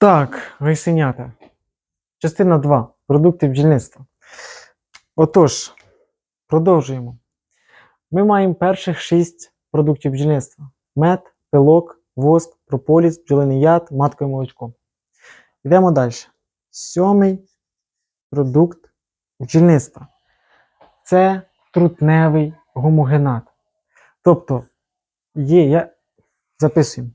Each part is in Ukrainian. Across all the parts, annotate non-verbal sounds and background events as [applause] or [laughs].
Так, гайсенята. Частина 2. Продукти бджільництва. Отож, продовжуємо. Ми маємо перших 6 продуктів бджільництва: мед, пилок, воск, прополіс, бджолиний яд, маткове молочко. Йдемо далі. Сьомий продукт бджільництва. Це трутневий гомогенат. Тобто, є, я записуємо.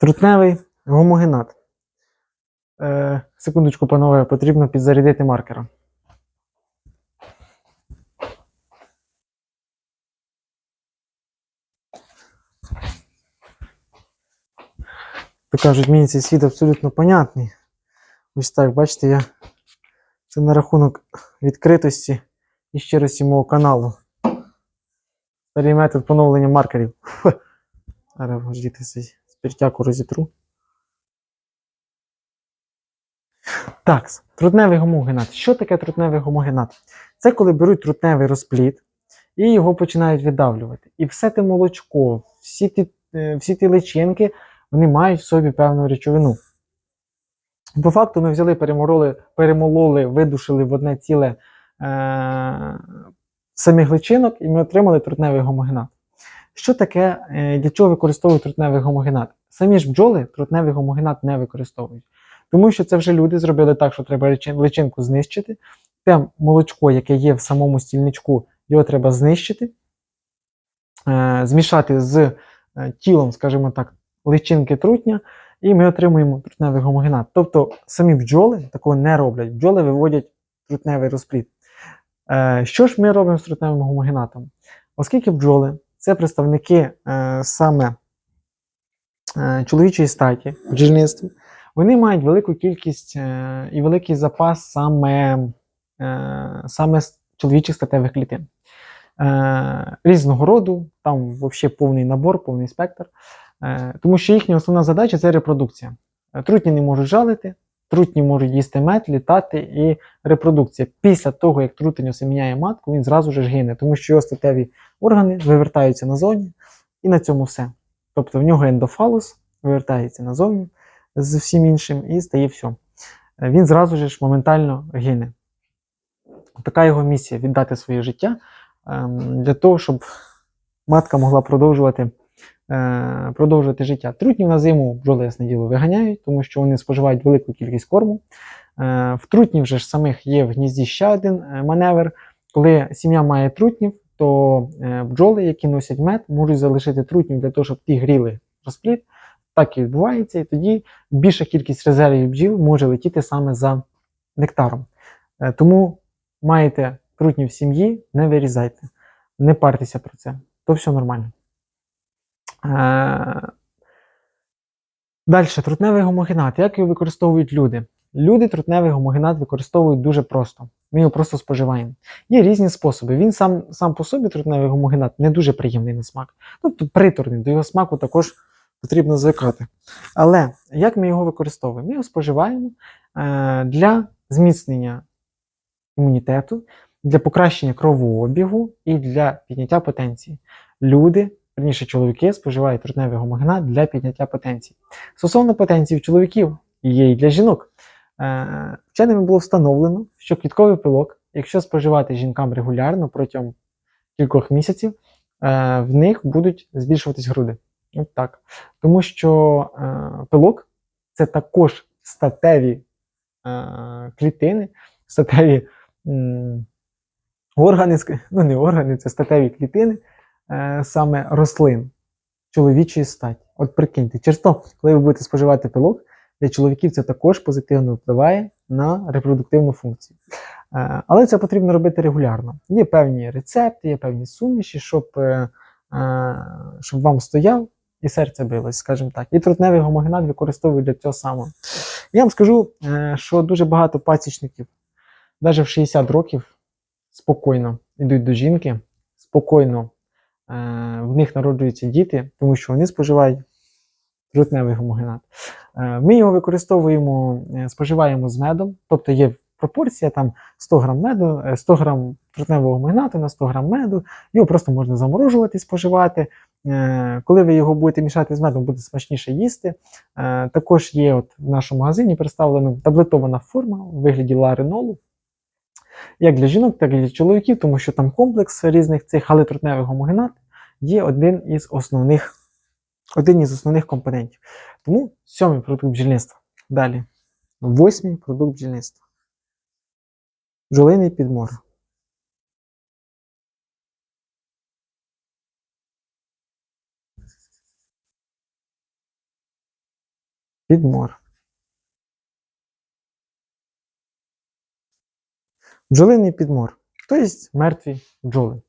Трутневий гомогенат. Е, секундочку, панове, потрібно підзарядити маркером. То кажуть, мені цей світ абсолютно понятний. Ось так, бачите, я це на рахунок відкритості і щирості мого каналу. Старий метод поновлення маркерів. [laughs] Зараз вождіти цей спіртяку розітру. Так, трутневий гомогенат. Що таке трутневий гомогенат? Це коли беруть трутневий розплід і його починають видавлювати. І все те молочко, всі ті, е, всі ті личинки, вони мають в собі певну речовину. По факту ми взяли, перемололи, перемололи, видушили в одне ціле е- самих личинок, і ми отримали трутневий гомогенат. Що таке, е, для чого використовують трутневий гомогенат? Самі ж бджоли трутневий гомогенат не використовують. Тому що це вже люди зробили так, що треба личинку знищити. Те молочко, яке є в самому стільничку, його треба знищити, е, змішати з е, тілом, скажімо так, личинки трутня, і ми отримуємо трутневий гомогенат. Тобто самі бджоли такого не роблять. Бджоли виводять трутневий розплід. Що ж ми робимо з трутневим гомогенатом? Оскільки бджоли це представники е, саме е, чоловічої статі в бджільництві, вони мають велику кількість е, і великий запас саме, саме чоловічих статевих клітин. Різного роду, там взагалі повний набор, повний спектр. Тому що їхня основна задача це репродукція. Трутні не можуть жалити, трутні можуть їсти мед, літати і репродукція. Після того, як трутень осеміняє матку, він зразу ж гине, тому що його статеві органи вивертаються назовні, і на цьому все. Тобто в нього ендофалус вивертається назовні з всім іншим і стає все. Він зразу ж моментально гине. Така його місія віддати своє життя ем, для того, щоб матка могла продовжувати, продовжувати життя. Трутнів на зиму бджоли ясне діло виганяють, тому що вони споживають велику кількість корму. Е, В трутнів же ж самих є в гнізді ще один е, маневр. Коли сім'я має трутнів, то е, бджоли, які носять мед, можуть залишити трутнів для того, щоб ті гріли розплід. Так і відбувається, і тоді більша кількість резервів бджіл може летіти саме за нектаром. Е, Тому маєте трутні в сім'ї, не вирізайте, не партеся про це, то все нормально. Е, Далі, трутневий гомогенат. Як його використовують люди? Люди трутневий гомогенат використовують дуже просто. Ми його просто споживаємо. Є різні способи. Він сам, сам по собі трутневий гомогенат не дуже приємний на смак. Тобто приторний, до його смаку також потрібно звикати. Але як ми його використовуємо? Ми його споживаємо е, для зміцнення імунітету, для покращення кровообігу і для підняття потенції. Люди, верніше чоловіки, споживають трутневий гомогенат для підняття потенції. Стосовно потенції в чоловіків є і для жінок. Е, Вченими було встановлено, що квітковий пилок, якщо споживати жінкам регулярно протягом кількох місяців, е, в них будуть збільшуватись груди. От так. Тому що е, пилок це також статеві клітини, статеві органи, ну не органи, це статеві клітини е, саме рослин чоловічої статі. От прикиньте, через то, коли ви будете споживати пилок, для чоловіків це також позитивно впливає на репродуктивну функцію. Е, Але це потрібно робити регулярно. Є певні рецепти, є певні суміші, щоб, е, щоб вам стояв і серце билось, скажімо так. І трутневий гомогенат використовують для цього самого. Я вам скажу, що дуже багато пасічників, навіть в 60 років, спокійно йдуть до жінки, спокійно в них народжуються діти, тому що вони споживають трутневий гомогенат. Е, Ми його використовуємо, е, споживаємо з медом, тобто є пропорція там 100 грам меду, е, 100 грам трутневого гомогенату на 100 грам меду. Його просто можна заморожувати, споживати. Е, Коли ви його будете мішати з медом, буде смачніше їсти. Е, Також є от в нашому магазині представлена таблетована форма у вигляді ларинолу. Як для жінок, так і для чоловіків, тому що там комплекс різних цих, але трутневий гомогенат є один із основних, один із основних компонентів. Тому сьомий продукт бджільництва. Далі. Восьмий продукт бджільництва. Бджолиний підмор. Підмор. Бджолиний підмор. Тобто мертві бджоли.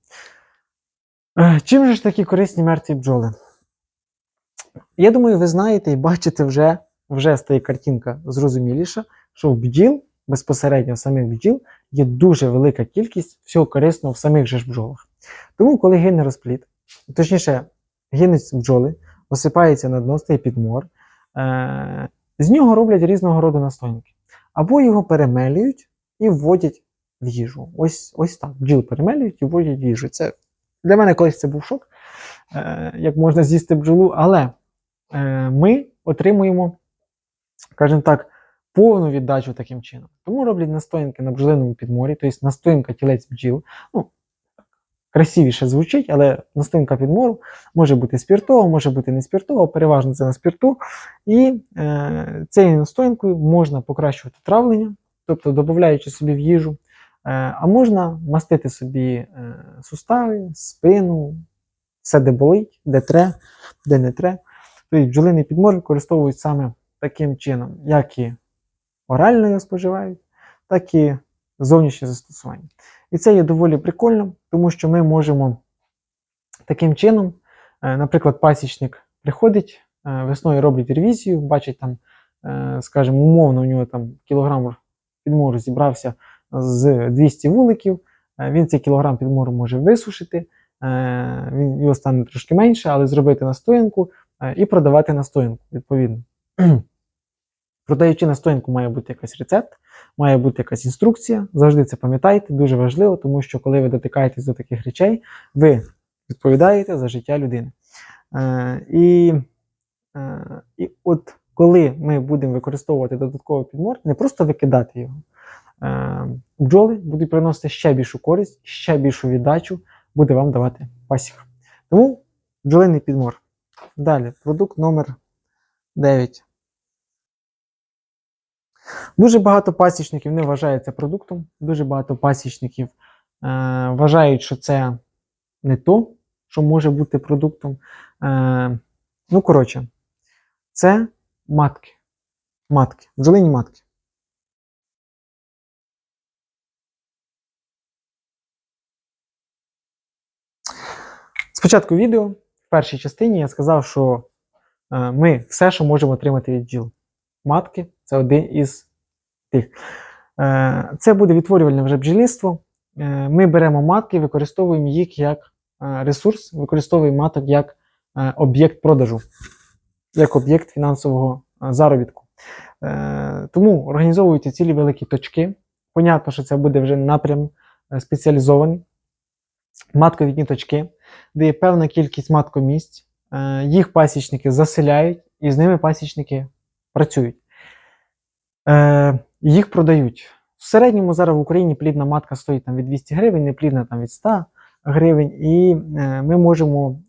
Е, Чим же ж такі корисні мертві бджоли? Я думаю, ви знаєте і бачите вже, вже стає картинка зрозуміліша, що в бджіл, безпосередньо в самих бджіл, є дуже велика кількість всього корисного в самих же ж бджолах. Тому, коли гине розплід, точніше, гинуть бджоли, осипається на дно, стає підмор, е- з нього роблять різного роду настоянки. Або його перемелюють і вводять в їжу. Ось, ось так. Бджіл перемелюють і вводять в їжу. Це для мене колись це був шок, е, як можна з'їсти бджолу, але е, ми отримуємо, скажімо так, повну віддачу таким чином. Тому роблять настоянки на бджолиному підморі, тобто настоянка тілець бджіл. Ну, красивіше звучить, але настоянка підмору може бути спіртова, може бути не спіртова, переважно це на спірту. І е, цією настоянкою можна покращувати травлення, тобто додаючи собі в їжу. Е, а можна мастити собі е, сустави, спину, все, де болить, де тре, де не тре. Тобто бджолиний підмор використовують саме таким чином, як і орально його споживають, так і зовнішнє застосування. І це є доволі прикольно, тому що ми можемо таким чином, е, наприклад, пасічник приходить, весною робить ревізію, бачить там, скажімо, умовно, у нього там кілограм підмору зібрався з 200 вуликів, е, він цей кілограм підмору може висушити, е, він, його стане трошки менше, але зробити настоянку е, і продавати настоянку, відповідно. [clears throat] Продаючи настоянку, має бути якийсь рецепт, має бути якась інструкція. Завжди це пам'ятайте, дуже важливо, тому що коли ви дотикаєтесь до таких речей, ви відповідаєте за життя людини. І, і от коли ми будемо використовувати додатковий підмор, не просто викидати його, бджоли будуть приносити ще більшу користь, ще більшу віддачу буде вам давати пасіка. Тому бджолиний підмор. Далі, продукт номер 9. Дуже багато пасічників не вважають це продуктом. Дуже багато пасічників е, вважають, що це не то, що може бути продуктом. Е, ну, коротше, це матки. Матки, бджолині матки. Спочатку відео, в першій частині я сказав, що е, ми все, що можемо отримати від бджіл. Матки це один із тих. Е, Це буде відтворювальне вже бджільництво. Е, Ми беремо матки, використовуємо їх як ресурс, використовуємо маток як об'єкт продажу, як об'єкт фінансового заробітку. Тому організовуються цілі великі точки. Понятно, що це буде вже напрям спеціалізований. Матковідні точки, де є певна кількість маткомісць, е, їх пасічники заселяють, і з ними пасічники працюють. Е, їх продають. В середньому зараз в Україні плідна матка стоїть там від 200 гривень, неплідна там від 100 гривень, і е, ми можемо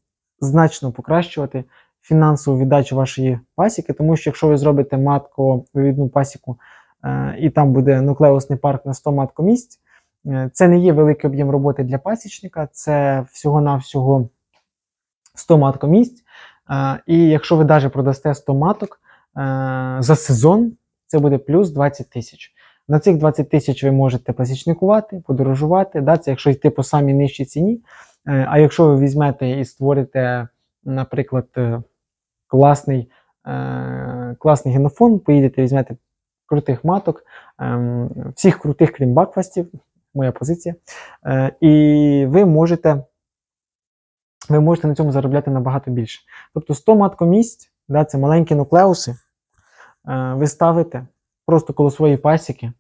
значно покращувати фінансову віддачу вашої пасіки, тому що якщо ви зробите матковивідну пасіку, е, і там буде нуклеусний парк на 100 маткомісць, це не є великий об'єм роботи для пасічника, це всього-навсього 100 маткомісць. Е, і якщо ви навіть продасте 100 маток е, за сезон, це буде плюс 20 тисяч. На цих 20 тисяч ви можете пасічникувати, подорожувати, да, це якщо йти по самій нижчій ціні. Е, А якщо ви візьмете і створите, наприклад, е, класний, е, класний генофон, поїдете, візьмете крутих маток, ем, всіх крутих, крім бакфастів, моя позиція, е, і ви можете, ви можете на цьому заробляти набагато більше. Тобто 100 маткомісць да, це маленькі нуклеуси, е, ви ставите просто коло своєї пасіки,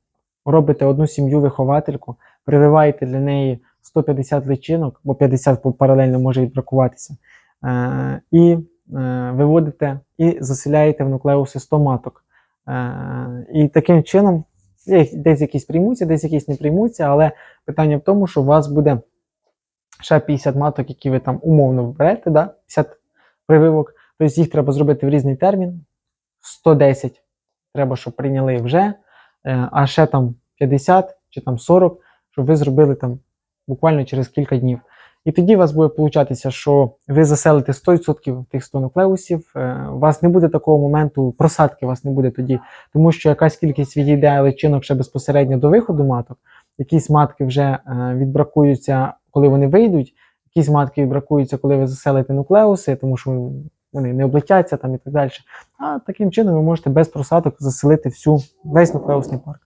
робите одну сім'ю-виховательку, прививаєте для неї 150 личинок, бо 50 паралельно може відбракуватися, е, і е, виводите і заселяєте в нуклеуси 100 маток. І таким чином десь якісь приймуться, десь якісь не приймуться, але питання в тому, що у вас буде ще 50 маток, які ви там умовно вберете, да? 50 прививок, тобто їх треба зробити в різний термін. 110 треба, щоб прийняли вже, е, а ще там 50 чи там 40, щоб ви зробили там буквально через кілька днів. І тоді у вас буде получатися, що ви заселите 100% тих 100 нуклеусів, е, у вас не буде такого моменту, просадки у вас не буде тоді, тому що якась кількість відійде личинок ще безпосередньо до виходу маток, якісь матки вже е, відбракуються, коли вони вийдуть, якісь матки відбракуються, коли ви заселите нуклеуси, тому що вони не облетяться там і так далі. А таким чином ви можете без просадок заселити всю, весь нуклеусний парк.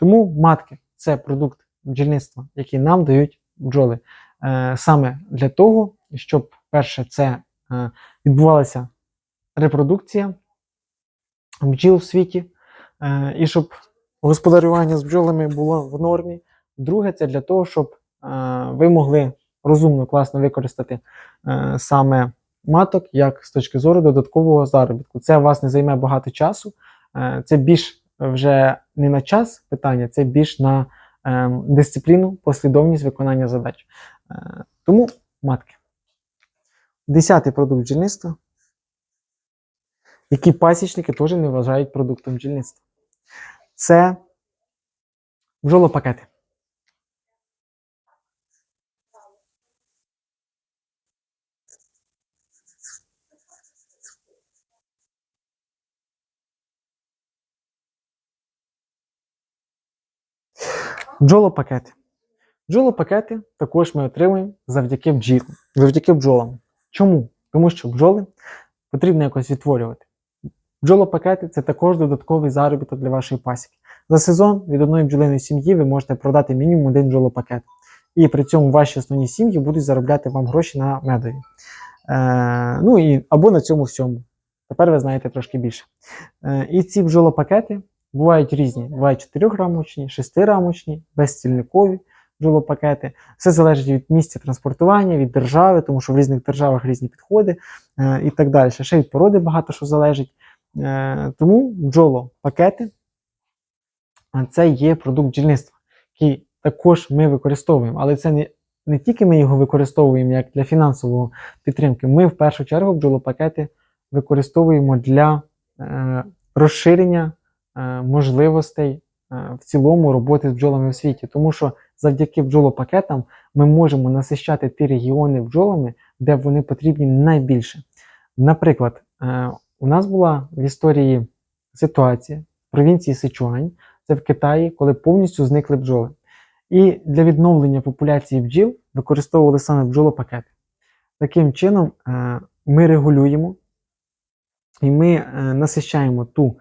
Тому матки це продукт бджільництва, який нам дають бджоли. Е, саме для того, щоб перше, це е, відбувалася репродукція бджіл в світі, е, і щоб господарювання з бджолами було в нормі. Друге, це для того, щоб ви могли розумно, класно використати саме маток як з точки зору додаткового заробітку. Це вас не займе багато часу. Це більш вже не на час питання, це більш на е, дисципліну, послідовність виконання задач. Тому матки. Десятий продукт бджільництва, який пасічники теж не вважають продуктом бджільництва. Це бджолопакети. Бджолопакети. Бджолопакети також ми отримуємо завдяки бджіл, завдяки бджолам. Чому? Тому що бджоли потрібно якось відтворювати. Бджолопакети це також додатковий заробіток для вашої пасіки. За сезон від одної бджолиної сім'ї ви можете продати мінімум один бджолопакет. І при цьому ваші основні сім'ї будуть заробляти вам гроші на медові. Е, ну і або на цьому всьому. Тепер ви знаєте трошки більше. Е, і ці бджолопакети бувають різні. Бувають 4-рамочні, 6-рамочні, безстільникові бджолопакети. Все залежить від місця транспортування, від держави, тому що в різних державах різні підходи е, і так далі. Ще від породи багато що залежить. Е, тому бджолопакети це є продукт бджільництва, який також ми використовуємо. Але це не, не тільки ми його використовуємо як для фінансової підтримки. Ми в першу чергу бджолопакети використовуємо для е, розширення е, можливостей е, в цілому роботи з бджолами у світі. Тому що завдяки бджолопакетам ми можемо насищати ті регіони бджолами, де вони потрібні найбільше. Наприклад, е, у нас була в історії ситуація в провінції Сичуань, це в Китаї, коли повністю зникли бджоли. І для відновлення популяції бджіл використовували саме бджолопакети. Таким чином, е, ми регулюємо і ми е, насищаємо ту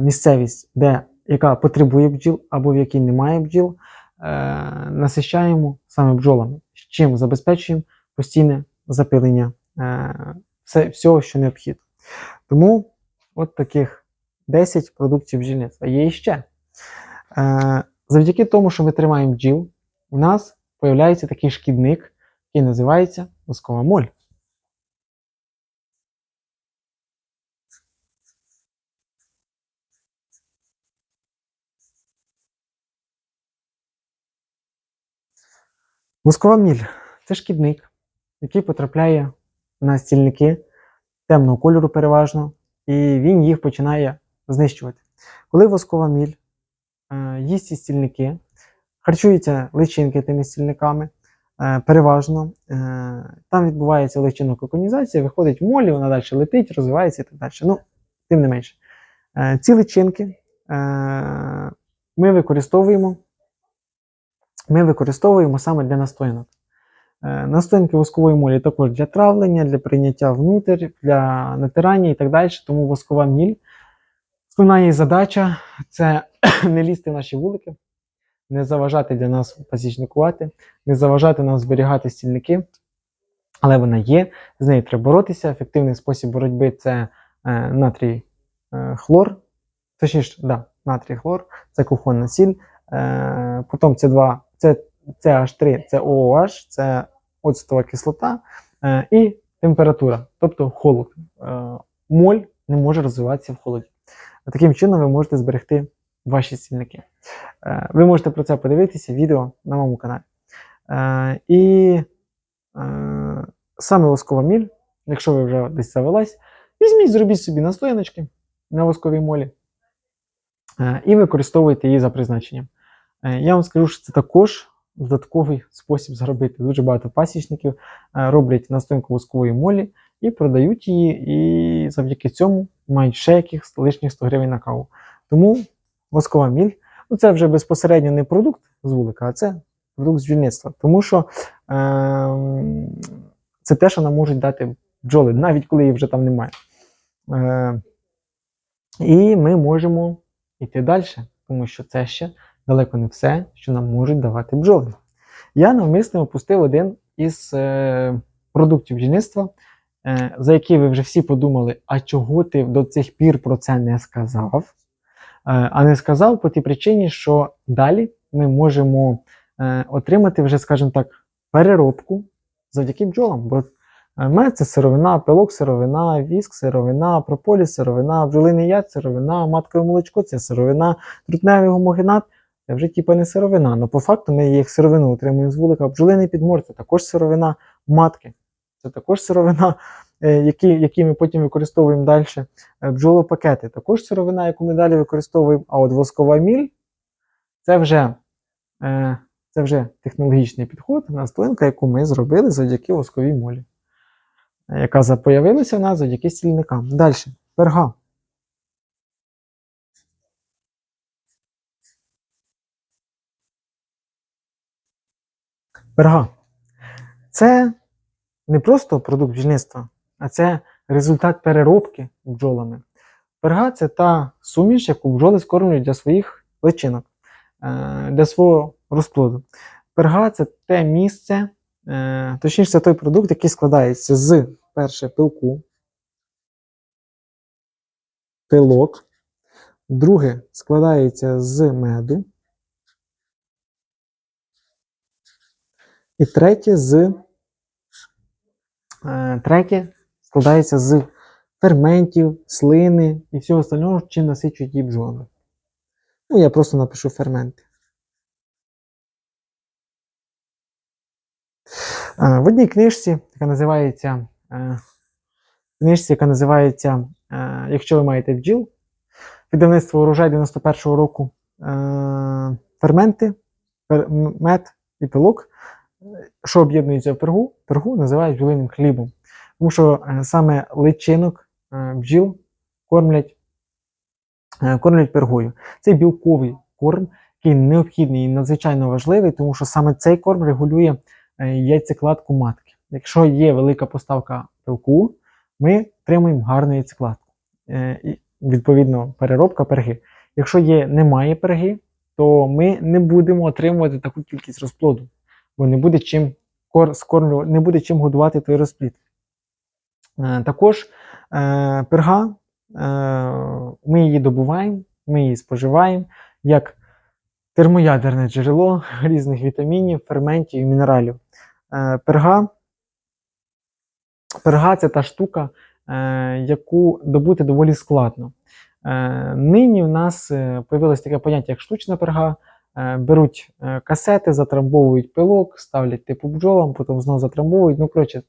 місцевість, де, яка потребує бджіл або в якій немає бджіл, насищаємо саме бджолами, з чим забезпечуємо постійне запилення е, все, всього, що необхідно. Тому от таких 10 продуктів бджільництва. Є іще. Е, завдяки тому, що ми тримаємо бджіл, у нас з'являється такий шкідник, який називається воскова моль. Воскова міль це шкідник, який потрапляє на стільники темного кольору переважно, і він їх починає знищувати. Коли воскова міль е, їсть ці стільники, харчуються личинки тими стільниками, е, переважно. Е, там відбувається личинококонізація, виходить моль, вона далі летить, розвивається і так далі. Ну, тим не менше. Е, ці личинки е, ми використовуємо. Ми використовуємо саме для настоянок. Е, Настоянки воскової молі також для травлення, для прийняття внутрь, для натирання і так далі. Тому воскова міль. Основна її задача це [coughs] не лізти в наші вулики, не заважати для нас пасічникувати, не заважати нам зберігати стільники. Але вона є, з нею треба боротися. Ефективний спосіб боротьби це е, натрій е, хлор, точніше, да, натрій хлор, це кухонна сіль. Е, потім це 2 це CH3, це OOH, це оцтова кислота е, і температура, тобто холод. Е, моль не може розвиватися в холоді. Таким чином ви можете зберегти ваші стільники. Е, ви можете про це подивитися відео на моєму каналі. Е, і е, саме воскова міль, якщо ви вже десь завелась, візьміть, зробіть собі настояночки на восковій молі е, і використовуйте її за призначенням. Е, Я вам скажу, що це також додатковий спосіб заробити. Дуже багато пасічників е, роблять настоянку воскової молі і продають її, і завдяки цьому мають ще якихось лишніх 100 гривень на каву. Тому воскова міль ну це вже безпосередньо не продукт з вулика, а це продукт з бджільництва. Тому що е, це те, що нам можуть дати бджоли, навіть коли їх вже там немає. Е, і ми можемо йти далі, тому що це ще далеко не все, що нам можуть давати бджоли. Я навмисно опустив один із е, продуктів бджільництва, е, за який ви вже всі подумали, а чого ти до цих пір про це не сказав? Е, а не сказав по тій причині, що далі ми можемо е, отримати вже, скажімо так, переробку завдяки бджолам. Бо е, мед це сировина, пилок сировина, віск сировина, прополіс сировина, бджолиний яд сировина, маткове молочко це сировина, трутневий гомогенат вже типу не сировина. але по факту ми їх сировину отримуємо з вулика. Бджолиний підмор це також сировина матки. Це також сировина, е, які, які ми потім використовуємо далі. Е, Бджолопакети також сировина, яку ми далі використовуємо. А от воскова міль це вже, е, це вже технологічний підход, настоянка, яку ми зробили завдяки восковій молі, яка появилася в нас завдяки стільникам. Далі, перга. Перга. Це не просто продукт бджільництва, а це результат переробки бджолами. Перга це та суміш, яку бджоли скормлюють для своїх личинок, е, для свого розплоду. Перга це те місце, е, точніше, це той продукт, який складається з перше пилку, пилок, друге складається з меду. І третє з е, третє складається з ферментів, слини і всього остального, чим насичують її бджоли. Ну, я просто напишу ферменти. Е, В одній книжці, яка називається е, книжці, яка називається Якщо ви маєте бджіл, видавництво урожай 91-го року, ферменти, мед і пилок що об'єднується в пергу, пергу називають бджолиним хлібом. Тому що е, саме личинок е, бджіл кормлять, е, кормлять пергою. Це білковий корм, який необхідний і надзвичайно важливий, тому що саме цей корм регулює яйцекладку матки. Якщо є велика поставка пилку, ми отримуємо гарну яйцекладку. Відповідно, переробка перги. Якщо є, немає перги, то ми не будемо отримувати таку кількість розплоду бо не буде чим кор, скормлю, не буде чим годувати той розплід. Е, також е, перга, е, ми її добуваємо, ми її споживаємо як термоядерне джерело [laughs] різних вітамінів, ферментів і мінералів. Перга, перга це та штука, яку добути доволі складно. Нині в нас появилось таке поняття, як штучна перга. Е, беруть е, касети, затрамбовують пилок, ставлять типу бджолам, потім знову затрамбовують. Ну, коротше,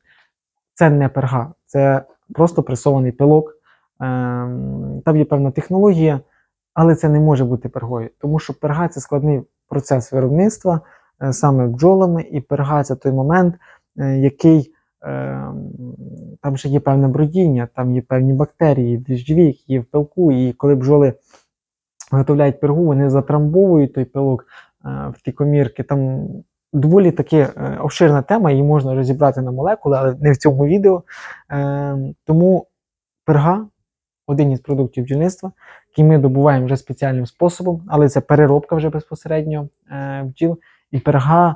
це не перга, це просто пресований пилок. Ем, Там є певна технологія, але це не може бути пергою, тому що перга це складний процес виробництва е, саме бджолами, і перга це той момент, е, який там ще є певне бродіння, там є певні бактерії, дощові, які є в пилку, і коли бджоли виготовляють пергу, вони затрамбовують той пилок е, в ті комірки. Там доволі таки е, обширна тема, її можна розібрати на молекули, але не в цьому відео. Е, Тому перга один із продуктів бджільництва, який ми добуваємо вже спеціальним способом, але це переробка вже безпосередньо бджіл. І перга,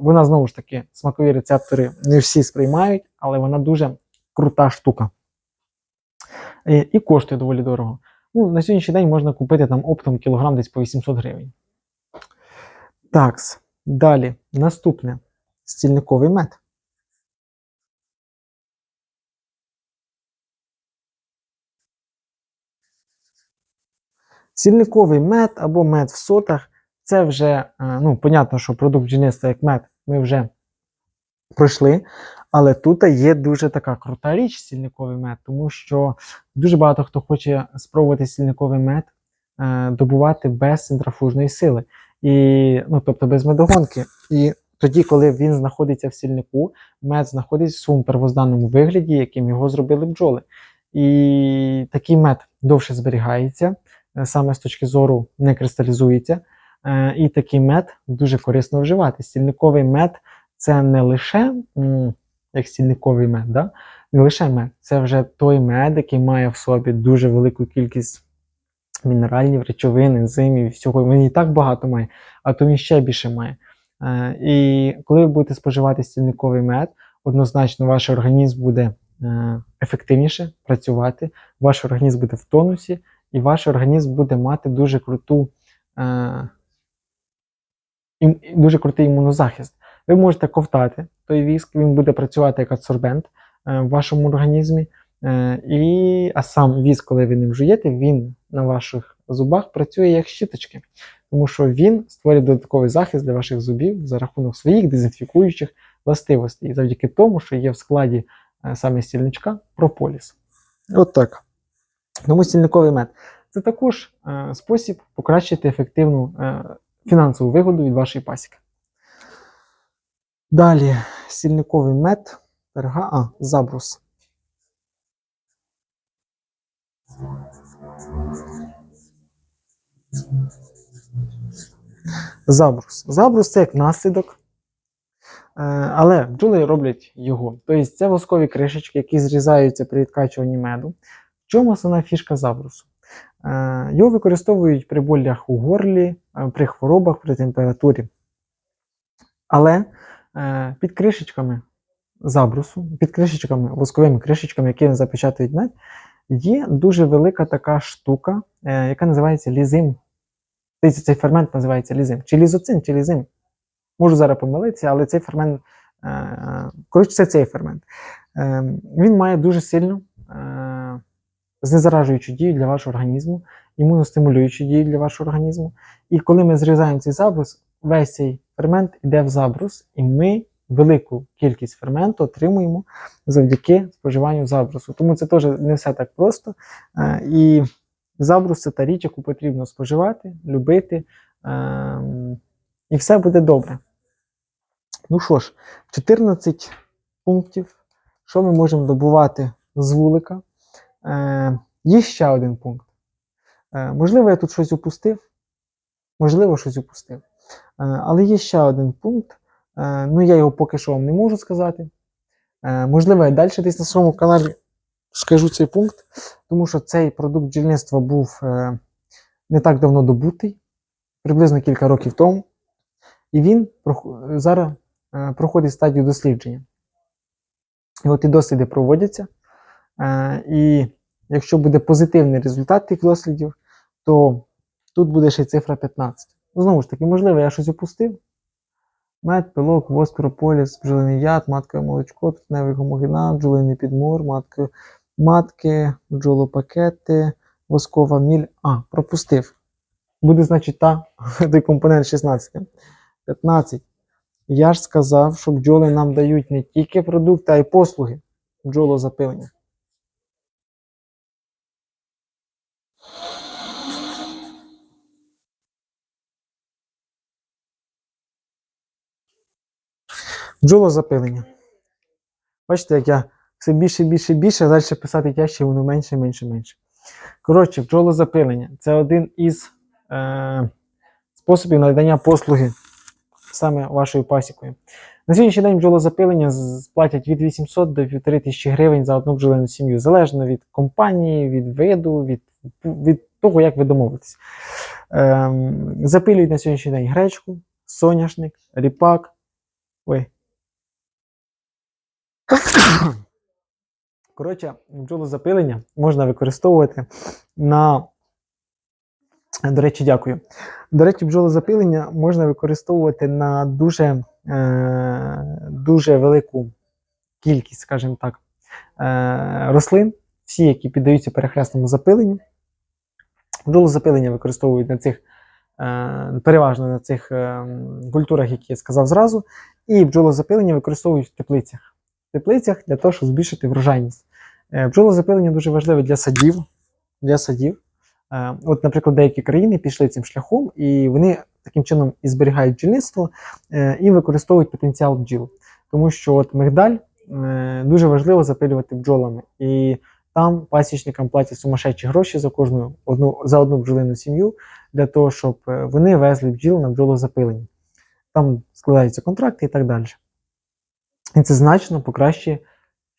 вона знову ж таки, смакові рецептори не всі сприймають, але вона дуже крута штука. І коштує доволі дорого. Ну, на сьогоднішній день можна купити там оптом кілограм десь по 800 гривень. Такс. Далі. Наступне. Стільниковий мед. Сільниковий мед або мед в сотах це вже, е, ну, понятно, що продукт бджільництва як мед ми вже пройшли. Але тут є дуже така крута річ сільниковий мед, тому що дуже багато хто хоче спробувати сільниковий мед е, добувати без центрофужної сили. І, ну, тобто без медогонки. І тоді, коли він знаходиться в сільнику, мед знаходиться в своєму первозданному вигляді, яким його зробили бджоли. І такий мед довше зберігається, е, саме з точки зору не кристалізується. Е, І такий мед дуже корисно вживати. Стільниковий мед це не лише як стільниковий мед, да? не лише мед, це вже той мед, який має в собі дуже велику кількість мінеральних речовин, ензимів і всього. Він і так багато має, а то він ще більше має. Е, І коли ви будете споживати стільниковий мед, однозначно ваш організм буде е, ефективніше працювати, ваш організм буде в тонусі, і ваш організм буде мати дуже круту. е, дуже крутий імунозахист. Ви можете ковтати той віск, він буде працювати як адсорбент е, в вашому організмі. Е, і, а сам віск, коли ви ним жуєте, він на ваших зубах працює як щіточки, тому що він створює додатковий захист для ваших зубів за рахунок своїх дезінфікуючих властивостей, завдяки тому, що є в складі е, саме стільничка прополіс. От так. Тому стільниковий мед це також спосіб покращити ефективну фінансову вигоду від вашої пасіки. Далі стільниковий мед, перга, а, забрус. Забрус. Забрус це як наслідок. Е, Але бджоли роблять його. Тобто це воскові кришечки, які зрізаються при відкачуванні меду. В чому основна фішка забрусу? Е, Його використовують при болях у горлі, е, при хворобах, при температурі. Але під кришечками забрусу, під кришечками, восковими кришечками, які запечатують мед, є дуже велика така штука, е, яка називається лізим. Цей фермент називається лізим. Чи лізоцин, чи лізим. Можу зараз помилитися, але цей фермент, е, коротше, це цей фермент. Е, він має дуже сильну е, знезаражуючу дію для вашого організму, імуностимулюючу дію для вашого організму. І коли ми зрізаємо цей забрус, весь цей фермент йде в забрус, і ми велику кількість ферменту отримуємо завдяки споживанню забрусу. Тому це теж не все так просто. Е, І забрус це та річ, яку потрібно споживати, любити, ем, і все буде добре. Ну що ж, 14 пунктів, що ми можемо добувати з вулика. Е, Є ще один пункт. Е, можливо, я тут щось упустив. Можливо, щось упустив. Е, але є ще один пункт. Е, ну, я його поки що вам не можу сказати. Е, можливо, я далі десь на своєму каналі скажу цей пункт, тому що цей продукт бджільництва був не так давно добутий, приблизно кілька років тому. І він зараз проходить стадію дослідження. І от і досліди проводяться. І якщо буде позитивний результат тих дослідів, то тут буде ще цифра 15. Знову ж таки, можливо, я щось опустив. Мед, пилок, воск, прополіс, бджолиний яд, маткове молочко, трутневий гомогенат, бджолиний підмор, матки, матки, бджолопакети, воскова міль. А, пропустив. Буде, значить, та, той компонент 16. 15. Я ж сказав, що бджоли нам дають не тільки продукти, а й послуги бджолозапилення. Бджолозапилення. Бачите, як я все більше, більше, більше, а далі писати тяжче, воно менше, менше, менше. Коротше, бджолозапилення це один із е, способів надання послуги саме вашою пасікою. На сьогоднішній день бджолозапилення з- платять від 800 до 1500 гривень за одну бджолину сім'ю, залежно від компанії, від виду, від, від того, як ви домовитесь. Ем, запилюють на сьогоднішній день гречку, соняшник, ріпак. Ой. Коротше, бджолозапилення можна використовувати на. До речі, дякую. До речі, бджолозапилення можна використовувати на дуже, е, дуже велику кількість, скажімо так, е, рослин, всі, які піддаються перехресному запиленню. Бджолозапилення використовують на цих, е, переважно на цих е, культурах, які я сказав зразу, і бджолозапилення використовують в теплицях. Теплицях для того, щоб збільшити врожайність. Е, Бджолозапилення дуже важливе для садів. Для садів. Е, От, наприклад, деякі країни пішли цим шляхом, і вони таким чином і зберігають бджільництво е, і використовують потенціал бджіл. Тому що от мигдаль дуже важливо запилювати бджолами. І там пасічникам платять сумасшедші гроші за кожну одну за одну бджолину сім'ю для того, щоб вони везли бджіл на бджолозапилення. Там складаються контракти і так далі. І це значно покращує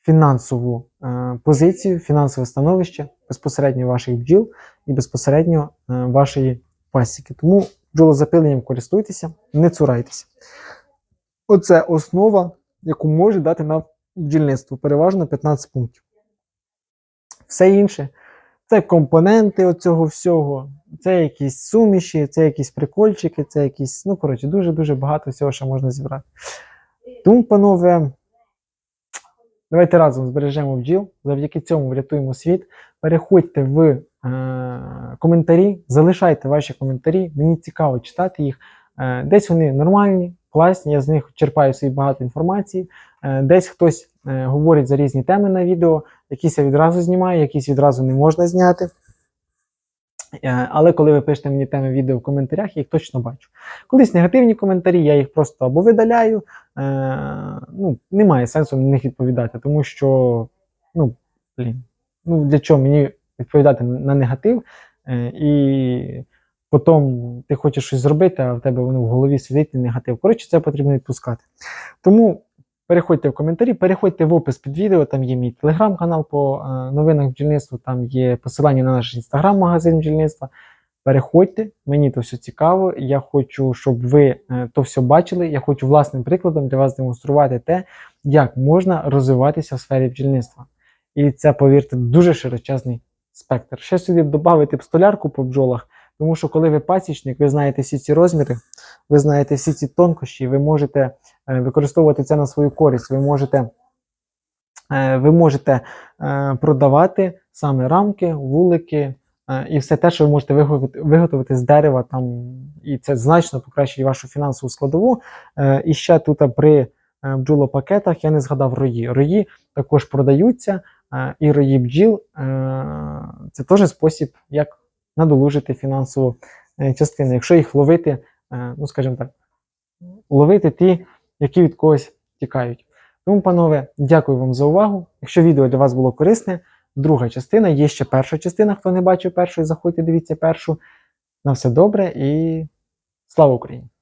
фінансову е, позицію, фінансове становище безпосередньо ваших бджіл і безпосередньо е, вашої пасіки. Тому бджолозапиленням користуйтеся, не цурайтеся. Оце основа, яку може дати на бджільництво, переважно 15 пунктів. Все інше це компоненти оцього всього, це якісь суміші, це якісь прикольчики, це якісь, ну, коротше, дуже-дуже багато всього, що можна зібрати. Тому, панове, давайте разом збережемо бджіл, завдяки цьому врятуємо світ. Переходьте в е, коментарі, залишайте ваші коментарі, мені цікаво читати їх. Е, десь вони нормальні, класні, я з них черпаю собі багато інформації. Е, десь хтось е, говорить за різні теми на відео, якісь я відразу знімаю, якісь відразу не можна зняти. Е, Але коли ви пишете мені теми відео в коментарях, я їх точно бачу. Колись негативні коментарі, я їх просто або видаляю. Е, ну, немає сенсу на них відповідати, тому що, ну, блін, ну для чого мені відповідати на негатив, е, і потім ти хочеш щось зробити, а в тебе воно в голові сидить і негатив. Коротше, це потрібно відпускати. Тому переходьте в коментарі, переходьте в опис під відео, там є мій телеграм-канал по е, новинах бджільництва, там є посилання на наш інстаграм-магазин бджільництва. Переходьте, мені то все цікаво. Я хочу, щоб ви е, то все бачили. Я хочу власним прикладом для вас демонструвати те, як можна розвиватися в сфері бджільництва. І це, повірте, дуже широчезний спектр. Ще сюди додати столярку по бджолах, тому що коли ви пасічник, ви знаєте всі ці розміри, ви знаєте всі ці тонкощі, ви можете е, використовувати це на свою користь. Ви можете, е, ви можете е, продавати саме рамки, вулики. І все те, що ви можете виготовити, з дерева, там, і це значно покращить вашу фінансову складову. І ще тут при бджолопакетах я не згадав рої. Рої також продаються, і рої бджіл це теж спосіб, як надолужити фінансову е, частину. Якщо їх ловити, е, ну скажімо так, ловити ті, які від когось тікають. Тому, панове, дякую вам за увагу. Якщо відео для вас було корисне, друга частина, є ще перша частина. Хто не бачив першої, заходьте, дивіться першу. На все добре і слава Україні!